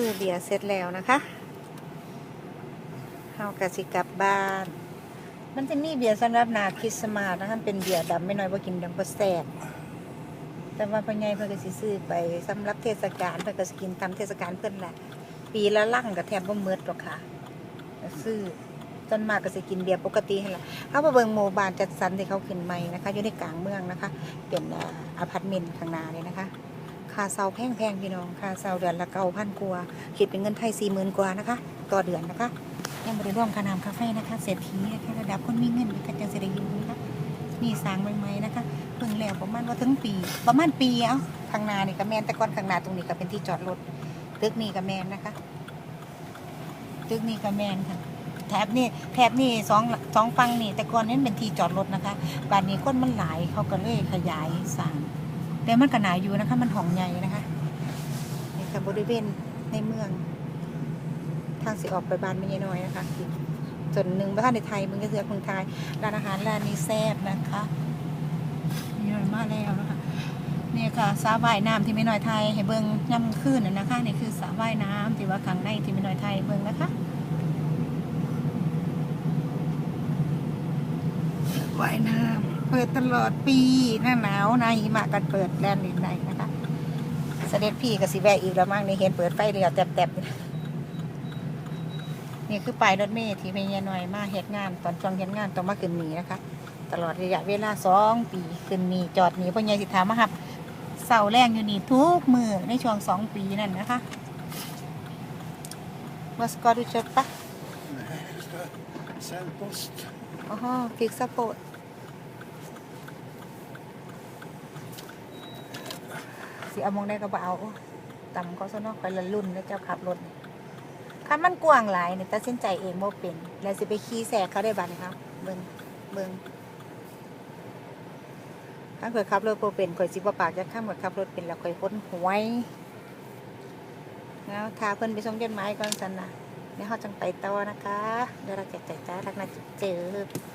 ซื้อเบียร์เสร็จแล้วนะคะเฮากะสิกลับบ้าน มันจะมีเบียร์สำหรับนาคริสต์มาสนะคะเป็นเบียร์ดำไม่น้อยว่ากินดำบ่แซ่บแต่ว่าพ่อใหญ่เพิ่นก็สิซื้อไปสำหรับเทศกาลเพิ่นก็สิกินตามเทศกาลเพิ่อนแหละปีละลังก็แทบบ่หมดหรอกค่ะก็ซื้อจนมากก็สิกินเบียร์ปกติให้ละเขาไปเบิงโมบานจัดสรรที่เขาขึ้นใหม่นะคะ อยู่ในกลางเมืองนะคะ เป็นเอ่ออพาร์ตเมนต์ข้างหน้าเลยนะคะ ค่าเช่าแพงๆพี่น้อง ค่าเช่าเดือนละเก้าพันกว่าคิดเป็นเงินไทยสี่หมื่นกว่านะคะ ต่อเดือนนะคะ ยังไม่ได้ร่วมค่าน้ำค่าไฟนะคะ เศรษฐีนะคะระดับคนมีเงินก็จะเสได็จอยู่นะคะนี่สร้างใหม่ๆนะคะเพิ่งแล้วประมาณว่าถึงปี ประมาณปีเอ้าข้างหน้านี่ก็แมนแต่ก่อนข้างหน้าตรงนี้ก็เป็นที่จอดรถตึกนี่ก็แมนนะคะตึกนี่ก็แมนค่ะแถบนี่แถบนี่สองสองฝั่งนี่แต่ก่อนนี้เป็นที่จอดรถนะคะบ้านนี้คนมันหลายเขาก็เลยขยายสร้าง แต่มันก็หนาอยู่นะคะ มันห้องใหญ่นะคะนี่ค่ะบริเวณในเมือง ทางสิออกไปบ้านไม่ยน้อยนะคะส่วนหนึ่งบ้านในไทยมันก็คือคนไทยร้านอาหารร้านนี้แซ่บนะคะมีน้อยมาแล้วนะคะเนี่ยค่ะสระว่ายน้ำที่ไม่น้อยไทยให้เบิ้งย่ำขึ้นนะคะนี่คือสระว่ายน้ำที่ว่าข้างในที่ไม่น้อยไทยเบิ้งนะคะว่ายน้ำ เปิดตลอดปีหน้าหนาวหนาหิมะกันเปิดแลนด์ลินในนะคะ เสด็จพี่กับสิแวะอีกแล้วมั้งในเห็นเปิดไฟเรียวแตบๆนี่คือป้ายรถเมล์ที่เป็นยายหน่อยมาเฮ็ดงาน ตอนช่วงเฮ็ดงานต้องมาขึ้นหนีนะคะ ตลอดระยะเวลาสองปีขึ้นหนีจอดหนีพ่อใหญ่สิถามมาครับเสาแรงอยู่นี่ทุกมือในช่วงสองปีนั่นนะคะมาสกอตดูจดปะ Nej, jag ska cellpost. อ๋อฟิก สิเอามองได้ก็บ่เอาต่ำก็ซะเนาะไปละรุ่นแล้วเจ้าขับรถคันมันกว้างหลายเนี่ยตัดสินใจเองบ่เป็น แล้วสิไปขี่แสกเขาได้บัดนี้ครับ เบิ่งเบิ่งถ้าเคยขับรถบ่เป็นข่อยสิบ่ปากจะข้ามข่อยขับรถเป็นแล้วข่อยพ้นหวยแล้วทาเพิ่นไปส่งจดหมายก่อนซั่นนะเดี๋ยวเฮาจังไปต่อนะคะ เดี๋ยวเราจะจ่ายจ้าทักนัดเจอ